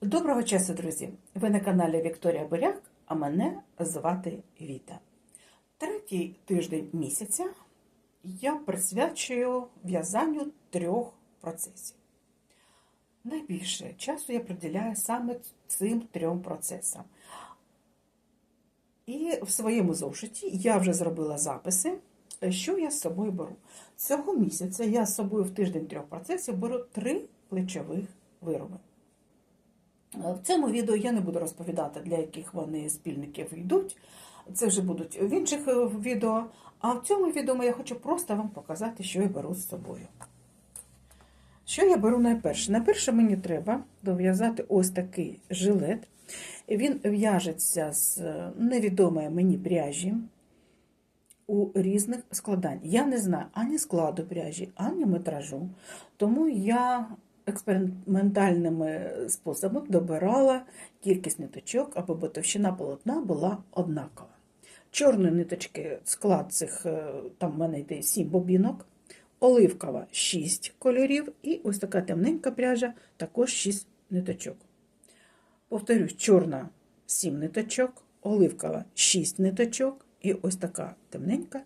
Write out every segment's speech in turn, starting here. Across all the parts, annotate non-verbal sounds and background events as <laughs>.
Доброго часу, друзі! Ви на каналі Вікторія Буряк, а мене звати Віта. Третій тиждень місяця я присвячую в'язанню трьох процесів. Найбільше часу я приділяю саме цим трьом процесам. І в своєму зошиті я вже зробила записи, що я з собою беру. Цього місяця я з собою в тиждень трьох процесів беру три плечових вироби. В цьому відео я не буду розповідати, для яких вони спільників йдуть. Це вже будуть в інших е, відео. А в цьому відео я хочу просто вам показати, що я беру з собою. Що я беру найперше? Найперше мені треба дов'язати ось такий жилет. Він в'яжеться з е, невідомої мені пряжі у різних складань. Я не знаю ані складу пряжі, ані метражу. Тому я експериментальними способами добирала кількість ниточок, аби товщина полотна була однакова. Чорної ниточки, склад цих, е, там в мене йде 7 бобінок, оливкова 6 кольорів, і ось така темненька пряжа, також 6 ниточок. Повторюсь, чорна 7 ниточок, оливкова 6 ниточок, і ось така темненька,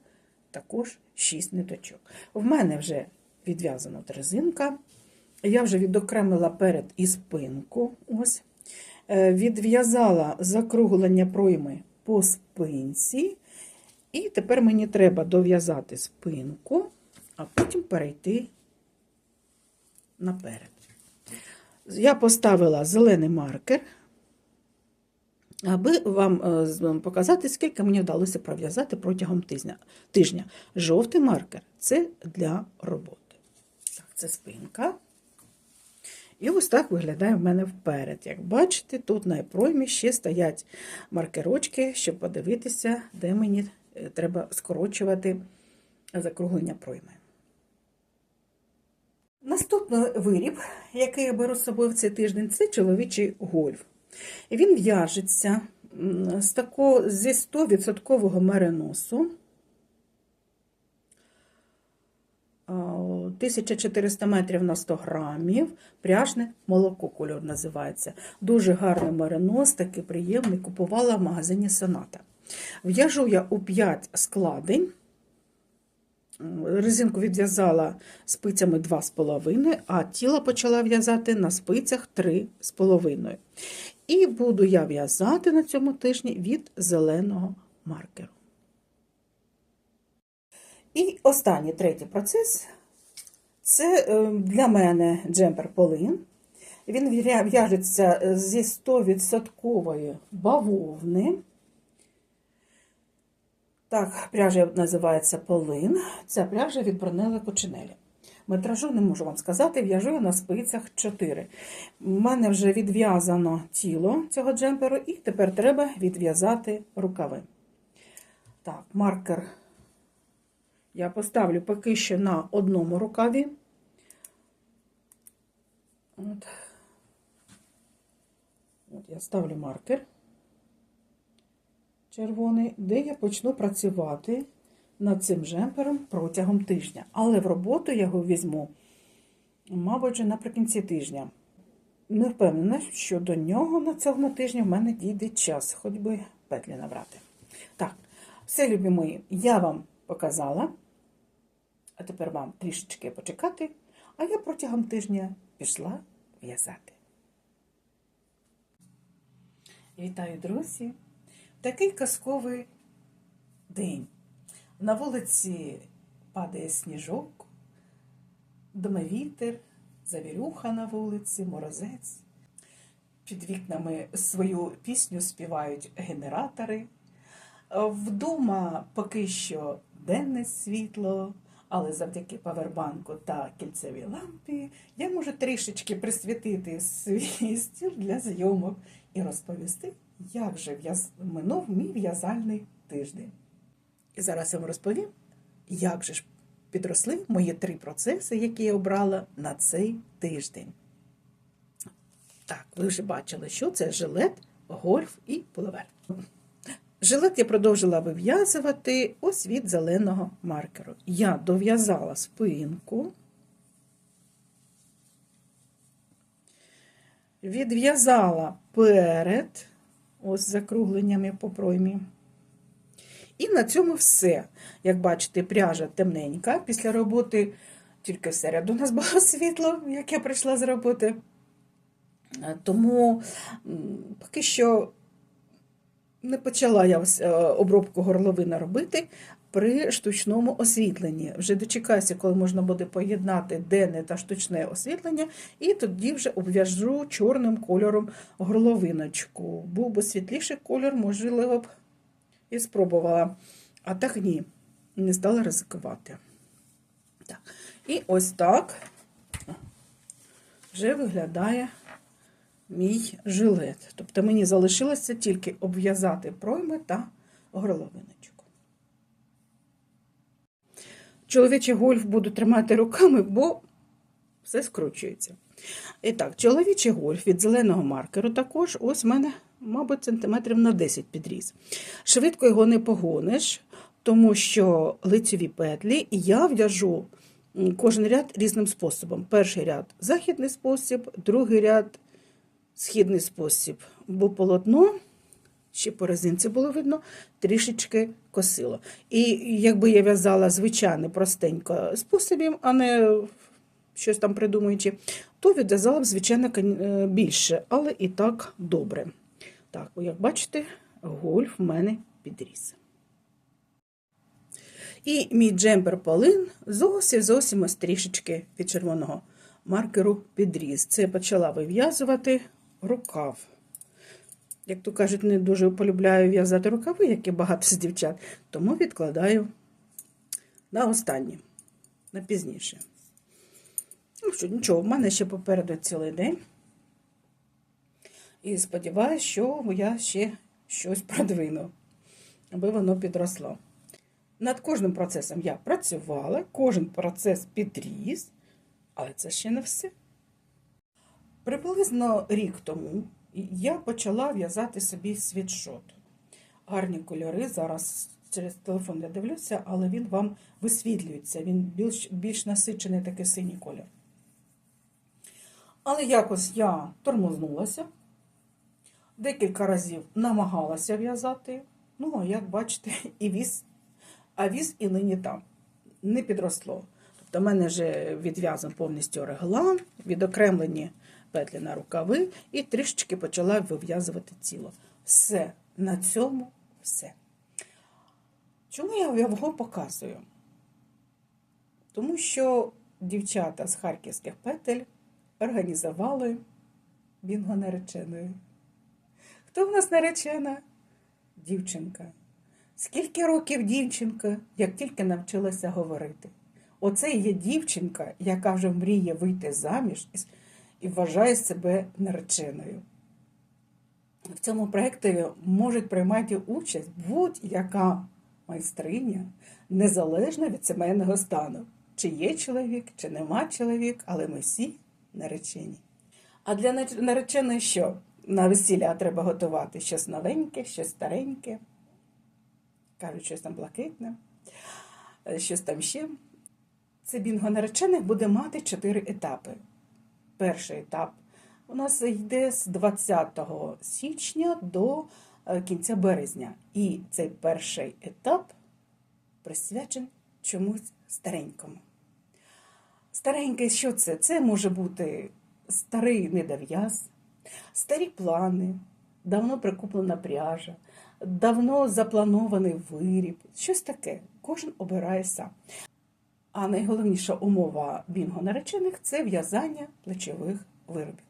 також 6 ниточок. В мене вже відв'язана резинка. Я вже відокремила перед і спинку. Ось. Е, Відв'язала закруглення пройми по спинці. І тепер мені треба дов'язати спинку, а потім перейти наперед. Я поставила зелений маркер, аби вам е, показати, скільки мені вдалося пров'язати протягом тижня. тижня. Жовтий маркер це для роботи. Так, це спинка. І ось так виглядає в мене вперед. Як бачите, тут на проймі ще стоять маркерочки, щоб подивитися, де мені е, треба скорочувати закруглення пройми. Наступний виріб, який я беру з собою в цей тиждень, це чоловічий гольф. Він в'яжеться з такого зі 100% мериносу. 1400 метрів на 100 грамів, пряжне молоко кольор називається. Дуже гарний меринос, такий приємний, купувала в магазині Соната. В'яжу я у 5 складень. Резинку відв'язала спицями 2,5, а тіло почала в'язати на спицях 3,5. І буду я в'язати на цьому тижні від зеленого маркеру. І останній третій процес це е, для мене джемпер полин. Він в'яжеться зі 100% бавовни. Так, пряжа називається полин. Ця пряжа від Бронелли Кочинелі. Метражу не можу вам сказати, в'яжу я на спицях 4. У мене вже відв'язано тіло цього джемперу, і тепер треба відв'язати рукави. Так, маркер я поставлю поки що на одному рукаві. От. От я ставлю маркер червоний, де я почну працювати над цим жемпером протягом тижня. Але в роботу я його візьму, мабуть, вже наприкінці тижня. Не впевнена, що до нього на цьому тижні в мене дійде час, хоч би петлі набрати. Так, все, любі мої, я вам показала. А тепер вам трішечки почекати, а я протягом тижня пішла в'язати. Вітаю, друзі! Такий казковий день. На вулиці падає сніжок, дме вітер, завірюха на вулиці, морозець. Під вікнами свою пісню співають генератори. Вдома поки що денне світло, але завдяки павербанку та кільцевій лампі я можу трішечки присвятити свій <laughs> стіл для зйомок і розповісти, як же минув мій в'язальний тиждень. І зараз я вам розповім, як же ж підросли мої три процеси, які я обрала на цей тиждень. Так, ви вже бачили, що це жилет, гольф і пуловер. Жилет я продовжила вив'язувати ось від зеленого маркеру. Я дов'язала спинку, відв'язала перед, ось закругленнями по проймі. І на цьому все. Як бачите, пряжа темненька. Після роботи тільки всереду у нас було <laughs> світло, як я прийшла з роботи. Е, Тому поки що не почала я е, обробку горловини робити при штучному освітленні. Вже дочекаюся, коли можна буде поєднати денне та штучне освітлення, і тоді вже обв'яжу чорним кольором горловиночку. Був би світліший кольор, можливо б і спробувала. А так ні, не стала ризикувати. Так. І ось так вже виглядає мій жилет. Тобто мені залишилося тільки обв'язати пройми та горловиночку. Чоловічий гольф буду тримати руками, бо все скручується. І так, чоловічий гольф від зеленого маркеру також, ось в мене, мабуть, сантиметрів на 10 підріз. Швидко його не погониш, тому що лицеві петлі я в'яжу кожен ряд різним способом. Перший ряд західний спосіб, другий ряд східний спосіб, бо полотно, ще по резинці було видно, трішечки косило. І якби я в'язала звичайний простенько способом, а не щось там придумуючи, то відв'язала б, звичайно, е, більше, але і так добре. Так, як бачите, гольф в мене підріс. І мій джемпер полин зовсім зовсім ось трішечки від червоного маркеру підріз. Це я почала вив'язувати рукав. Як то кажуть, не дуже полюбляю в'язати рукави, як і багато з дівчат, тому відкладаю на останнє, на пізніше. Ну що, нічого, в мене ще попереду цілий день. І сподіваюся, що я ще щось продвину, аби воно підросло. Над кожним процесом я працювала, кожен процес підріс, але це ще не все. Приблизно рік тому я почала в'язати собі світшот. Гарні кольори. Зараз через телефон я дивлюся, але він вам висвітлюється. Він більш, більш насичений такий синій колір. Але якось я тормознулася, декілька разів намагалася в'язати. Ну, а як бачите, і віз, а віз і нині там. Не підросло. Тобто, в мене вже відв'язан повністю реглан, відокремлені петлі на рукави, і трішечки почала вив'язувати тіло. Все, на цьому все. Чому я його показую? Тому що дівчата з харківських петель організували бінго нареченою. Хто в нас наречена? Дівчинка. Скільки років дівчинка, як тільки навчилася говорити. Оце є дівчинка, яка вже мріє вийти заміж і- вважає себе нареченою. В цьому проєкті можуть приймати участь будь-яка майстриня, незалежно від сімейного стану. Чи є чоловік, чи нема чоловік, але ми всі наречені. А для нар- нареченої що? На весілля треба готувати щось новеньке, щось стареньке. Кажуть, щось там блакитне, е, щось там ще. Це бінго наречених буде мати чотири етапи. Перший етап у нас йде з 20 січня до е, кінця березня. І цей перший етап присвячений чомусь старенькому. Старенький, що це? Це може бути старий недов'яз, старі плани, давно прикуплена пряжа, давно запланований виріб, щось таке. Кожен обирає сам. А найголовніша умова бінго наречених це в'язання плечових виробів.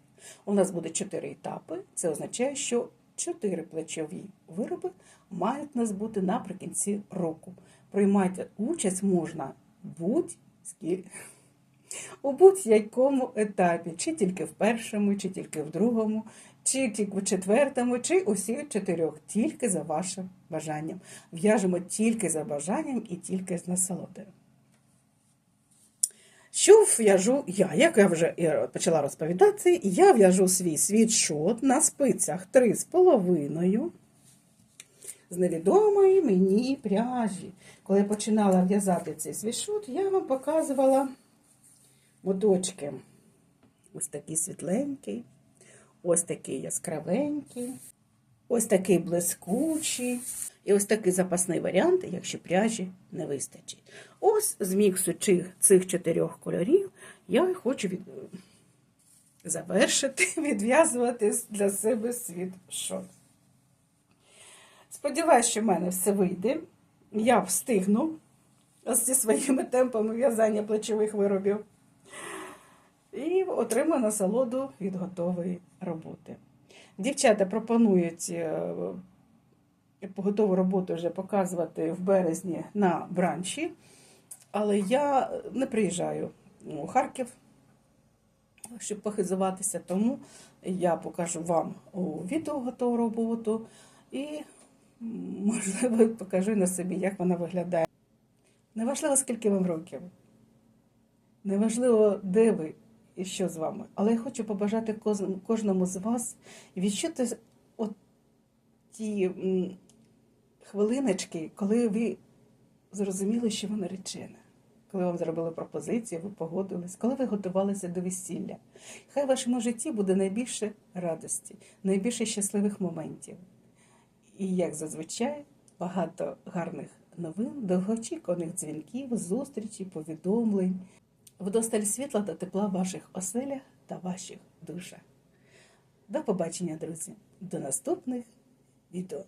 У нас буде чотири етапи. Це означає, що чотири плечові вироби мають нас бути наприкінці року. Приймати участь можна будь-скільки. У будь-якому етапі, чи тільки в першому, чи тільки в другому, чи тільки в четвертому, чи усіх чотирьох, тільки за вашим бажанням. В'яжемо тільки за бажанням і тільки з насолодою. Що в'яжу я? Як я вже почала розповідати, я в'яжу свій світшот на спицях 3,5 з невідомої мені пряжі. Коли я починала в'язати цей світшот, я вам показувала моточки. Ось такий світленький, Ось такий яскравенький, ось такий блискучий, і ось такий запасний варіант, якщо пряжі не вистачить. Ось з міксу цих чотирьох кольорів я хочу від... завершити, <laughs> відв'язувати для себе світшот. Сподіваюсь, що в мене все вийде. Я встигну зі своїми темпами в'язання плечових виробів. І отримаю насолоду від готової роботи. Дівчата пропонують е, готову роботу вже показувати в березні на бранчі, але я не приїжджаю у Харків, щоб похизуватися, тому я покажу вам у відео готову роботу і, можливо, <laughs> покажу на собі, як вона виглядає. Неважливо, скільки вам років, неважливо, де ви і що з вами, але я хочу побажати кожному з вас відчути от ті хвилиночки, коли ви зрозуміли, що ви наречена, коли вам зробили пропозицію, ви погодились, коли ви готувалися до весілля. Хай в вашому житті буде найбільше радості, найбільше щасливих моментів. І, як зазвичай, багато гарних новин, довгоочікуваних дзвінків, зустрічей, повідомлень, вдосталь світла та тепла в ваших оселях та ваших душах. До побачення, друзі! До наступних відео.